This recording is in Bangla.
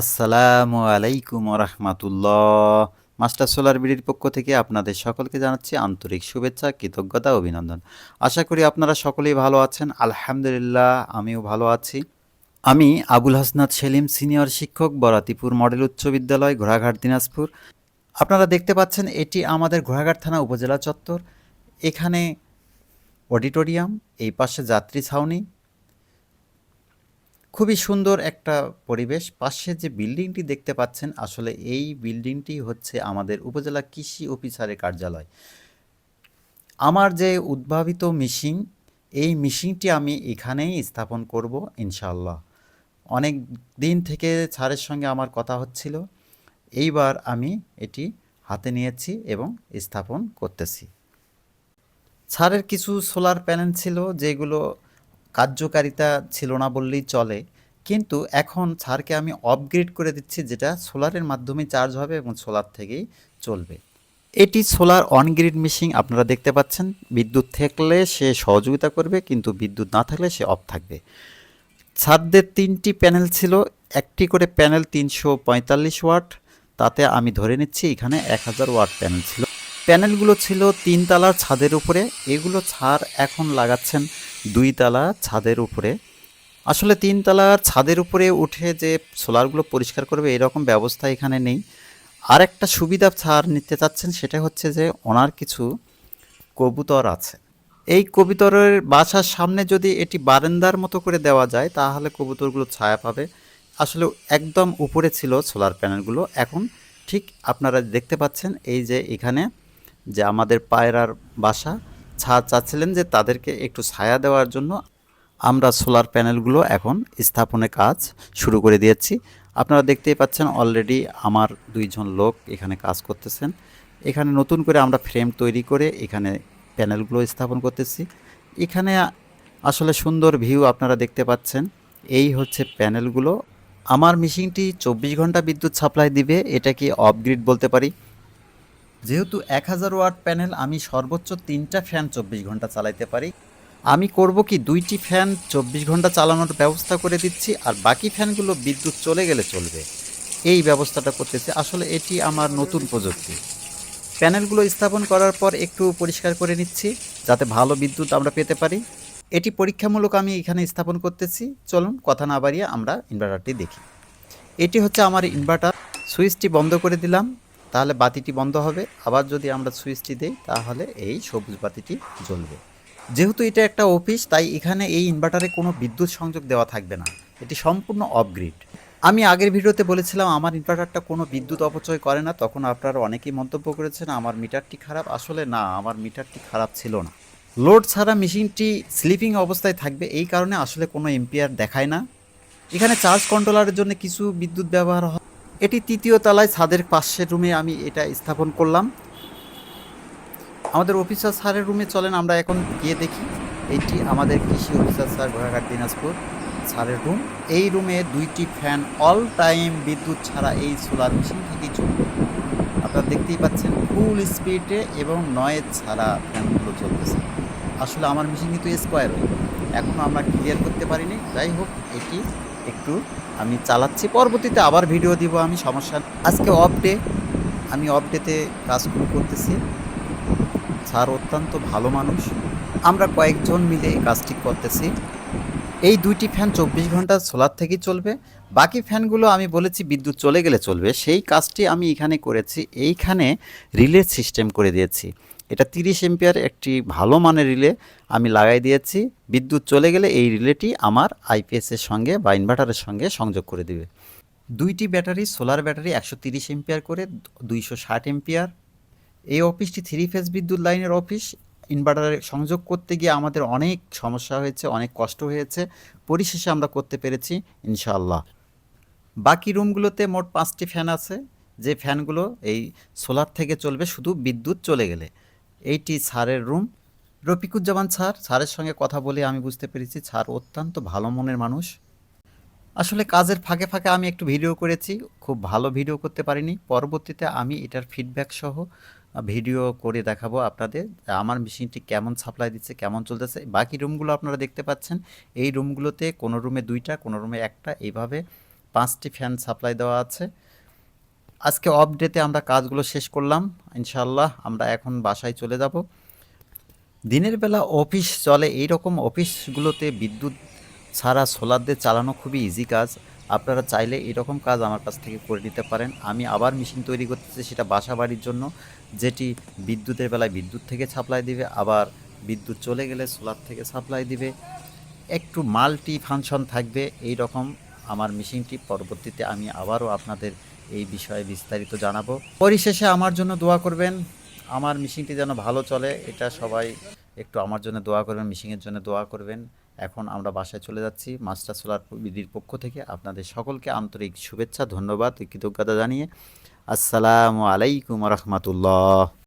আসসালামু আলাইকুম রহমাতুল্লাহ। মাস্টার সোলার বিডির পক্ষ থেকে আপনাদের সকলকে জানাচ্ছি আন্তরিক শুভেচ্ছা, কৃতজ্ঞতা, অভিনন্দন। আশা করি আপনারা সকলেই ভালো আছেন। আলহামদুলিল্লাহ, আমিও ভালো আছি। আমি আবুল হাসনাত সেলিম, সিনিয়র শিক্ষক, বরাতিপুর মডেল উচ্চ বিদ্যালয়, ঘোড়াঘাট, দিনাজপুর। আপনারা দেখতে পাচ্ছেন, এটি আমাদের ঘোড়াঘাট থানা উপজেলা চত্বর। এখানে অডিটোরিয়াম, এই পাশে যাত্রী ছাউনি খুবই সুন্দর একটা পরিবেশ। পাশে যে বিল্ডিংটি দেখতে পাচ্ছেন, আসলে এই বিল্ডিংটি হচ্ছে আমাদের উপজেলা কৃষি অফিসারের কার্যালয়। আমার যে উদ্ভাবিত মিশিং এই মিশিংটি আমি এখানেই স্থাপন করব ইনশাল্লাহ অনেক দিন থেকে স্যারের সঙ্গে আমার কথা হচ্ছিল। এইবার আমি এটি হাতে নিয়েছি এবং স্থাপন করতেছি। ছাড়ের কিছু সোলার প্যানেল ছিল, যেগুলো কার্যকারিতা ছিল না বললেই চলে। কিন্তু এখন ছাড়কে আমি আপগ্রেড করে দিচ্ছি যেটা সোলারের মাধ্যমে চার্জ হবে এবং সোলার থেকেই চলবে। এটি সোলার অন গ্রিড মেশিন আপনারা দেখতে পাচ্ছেন। বিদ্যুৎ থাকলে সে সহযোগিতা করবে, কিন্তু বিদ্যুৎ না থাকলে সে অফ থাকবে। ছাদদের তিনটি প্যানেল ছিল, একটি করে প্যানেল তিনশো পঁয়তাল্লিশ ওয়াট তাতে আমি ধরে নিচ্ছি এখানে এক হাজার ওয়াট প্যানেল ছিল। প্যানেলগুলো ছিল তিন তালার ছাদের উপরে। এগুলো ছাড় এখন লাগাচ্ছেন দুই তালা ছাদের উপরে। আসলে তিন তালার ছাদের উপরে উঠে যে সোলারগুলো পরিষ্কার করবে, এরকম ব্যবস্থা এখানে নেই। আর একটা সুবিধা ছাড় নিতে চাচ্ছেন সেটা হচ্ছে যে ওনার কিছু কবুতর আছে। এই কবুতরের বাসার সামনে যদি এটি বারান্দার মতো করে দেওয়া যায়, তাহলে কবুতরগুলো ছায়া পাবে। আসলে একদম উপরে ছিল সোলার প্যানেলগুলো। এখন ঠিক আপনারা দেখতে পাচ্ছেন এই যে এখানে যে আমাদের পায়রার বাসা ছা চাচ্ছিলেন যে তাদেরকে একটু ছায়া দেওয়ার জন্য। আমরা সোলার প্যানেলগুলো এখন স্থাপনের কাজ শুরু করে দিয়েছি। আপনারা দেখতেই পাচ্ছেন অলরেডি আমার দুইজন লোক এখানে কাজ করতেছেন। এখানে নতুন করে আমরা ফ্রেম তৈরি করে এখানে প্যানেলগুলো স্থাপন করতেছি। এখানে আসলে সুন্দর ভিউ আপনারা দেখতে পাচ্ছেন। এই হচ্ছে প্যানেলগুলো। আমার মেশিনটি চব্বিশ ঘণ্টা বিদ্যুৎ সাপ্লাই দিবে, এটা কি অফগ্রিড বলতে পারি? যেহেতু এক হাজার ওয়াট প্যানেল, আমি সর্বোচ্চ তিনটা ফ্যান চব্বিশ ঘণ্টা চালাইতে পারি। আমি করব কি, দুইটি ফ্যান চব্বিশ ঘণ্টা চালানোর ব্যবস্থা করে দিচ্ছি, আর বাকি ফ্যানগুলো বিদ্যুৎ চলে গেলে চলবে। এই ব্যবস্থাটা করতেছি। আসলে এটি আমার নতুন প্রযুক্তি। প্যানেলগুলো স্থাপন করার পর একটু পরিষ্কার করে নিচ্ছি, যাতে ভালো বিদ্যুৎ আমরা পেতে পারি। এটি পরীক্ষামূলক আমি এখানে স্থাপন করতেছি। চলুন কথা না বাড়িয়ে আমরা ইনভার্টারটি দেখি। এটি হচ্ছে আমার ইনভার্টার সুইচটি বন্ধ করে দিলাম। তাহলে বাতিটি বন্ধ হবে। আবার যদি আমরা সুইচটি দিই, তাহলে এই সবুজ বাতিটি জ্বলবে। যেহেতু এটা একটা অফিস, তাই এখানে এই ইনভার্টারে কোনো বিদ্যুৎ সংযোগ দেওয়া থাকবে না। এটি সম্পূর্ণ অফগ্রিড। আমি আগের ভিডিওতে বলেছিলাম, আমার ইনভার্টারটা কোনো বিদ্যুৎ অপচয় করে না। তখন আপনারা অনেকেই মন্তব্য করেছেন, আমার মিটারটি খারাপ। আসলে না, আমার মিটারটি খারাপ ছিল না। লোড ছাড়া মেশিনটি স্লিপিং অবস্থায় থাকবে। এই কারণে আসলে কোনো এম্পিয়ার দেখায় না। এখানে চার্জ কন্ট্রোলারের জন্য কিছু বিদ্যুৎ ব্যবহার হয়। এটি তৃতীয় তলায় ছাদের পাশের রুমে আমি এটা স্থাপন করলাম। আমাদের অফিসার স্যারের রুমে চলেন, আমরা এখন গিয়ে দেখি। এটি আমাদের কৃষি অফিসার স্যার ঘোড়াঘাট দিনাজপুর স্যারের রুম। এই রুমে দুইটি ফ্যান অল টাইম বিদ্যুৎ ছাড়া এই সোলার মেশিন থেকেই চলবে। আপনারা দেখতেই পাচ্ছেন ফুল স্পিডে এবং নয়েজ ছাড়া ফ্যানগুলো চলতেছে। আসলে আমার মেশিন কিন্তু স্কোয়ার এখনও আমরা ক্লিয়ার করতে পারিনি। যাই হোক, এটি একটু আমি চালাচ্ছি। পরবর্তীতে আবার ভিডিও দিব আমি, সমস্যা আজকে অফ ডে আমি অফ ডেতে কাজগুলো করতেছি। স্যার অত্যন্ত ভালো মানুষ। আমরা কয়েকজন মিলে এই কাজটি করতেছি। এই দুইটি ফ্যান চব্বিশ ঘণ্টা সোলার থেকেই চলবে। বাকি ফ্যানগুলো আমি বলেছি বিদ্যুৎ চলে গেলে চলবে। সেই কাজটি আমি এখানে করেছি। এইখানে রিলে সিস্টেম করে দিয়েছি। এটা তিরিশ এম্পিয়ার একটি ভালো মানের রিলে আমি লাগাই দিয়েছি। বিদ্যুৎ চলে গেলে এই রিলেটি আমার আইপিএসের সঙ্গে বা ইনভার্টারের সঙ্গে সংযোগ করে দিবে। দুইটি ব্যাটারি, সোলার ব্যাটারি একশো তিরিশ এম্পিয়ার করে, দুইশো ষাট এম্পিয়ার। এই অফিসটি থ্রি ফেজ বিদ্যুৎ লাইনের অফিস। ইনভার্টারে সংযোগ করতে গিয়ে আমাদের অনেক সমস্যা হয়েছে, অনেক কষ্ট হয়েছে। পরিশেষে আমরা করতে পেরেছি, ইনশাআল্লাহ। বাকি রুমগুলোতে মোট পাঁচটি ফ্যান আছে। যে ফ্যানগুলো এই সোলার থেকে চলবে, শুধু বিদ্যুৎ চলে গেলে। এইটি স্যারের রুম। রফিকুজ্জামান স্যার, স্যারের সঙ্গে কথা বলে আমি বুঝতে পেরেছি স্যার অত্যন্ত ভালো মনের মানুষ। আসলে কাজের ফাঁকে ফাঁকে আমি একটু ভিডিও করেছি, খুব ভালো ভিডিও করতে পারিনি। পরবর্তীতে আমি এটার ফিডব্যাক সহ ভিডিও করে দেখাবো আপনাদের, আমার মেশিনটি কেমন সাপ্লাই দিচ্ছে, কেমন চলতেছে। বাকি রুমগুলো আপনারা দেখতে পাচ্ছেন, এই রুমগুলোতে কোনো রুমে দুইটা, কোনো রুমে একটা, এইভাবে পাঁচটি ফ্যান সাপ্লাই দেওয়া আছে। আজকে অফ ডেতে আমরা কাজগুলো শেষ করলাম ইনশাল্লাহ আমরা এখন বাসায় চলে যাব। দিনের বেলা অফিস চলে এই রকম অফিসগুলোতে বিদ্যুৎ ছাড়া সোলার দিয়ে চালানো খুবই ইজি কাজ। আপনারা চাইলে এরকম কাজ আমার কাছ থেকে করে নিতে পারেন। আমি আবার মেশিন তৈরি করতেছি সেটা বাসা বাড়ির জন্য, যেটি বিদ্যুতের বেলায় বিদ্যুৎ থেকে সাপ্লাই দিবে, আবার বিদ্যুৎ চলে গেলে সোলার থেকে সাপ্লাই দিবে। একটু মাল্টি ফাংশন থাকবে এই রকম আমার মেশিনটি পরবর্তীতে আমি আবারও আপনাদের এই বিষয়ে বিস্তারিত জানাব। পরিশেষে আমার জন্য দোয়া করবেন। আমার মিশিংটি যেন ভালো চলে, এটা সবাই একটু আমার জন্য দোয়া করবেন মিশিংয়ের জন্য দোয়া করবেন। এখন আমরা বাসায় চলে যাচ্ছি মাস্টার সোলার বিধির পক্ষ থেকে। আপনাদের সকলকে আন্তরিক শুভেচ্ছা, ধন্যবাদ, কৃতজ্ঞতা জানিয়ে। আসসালামু আলাইকুম রহমতুল্লাহ।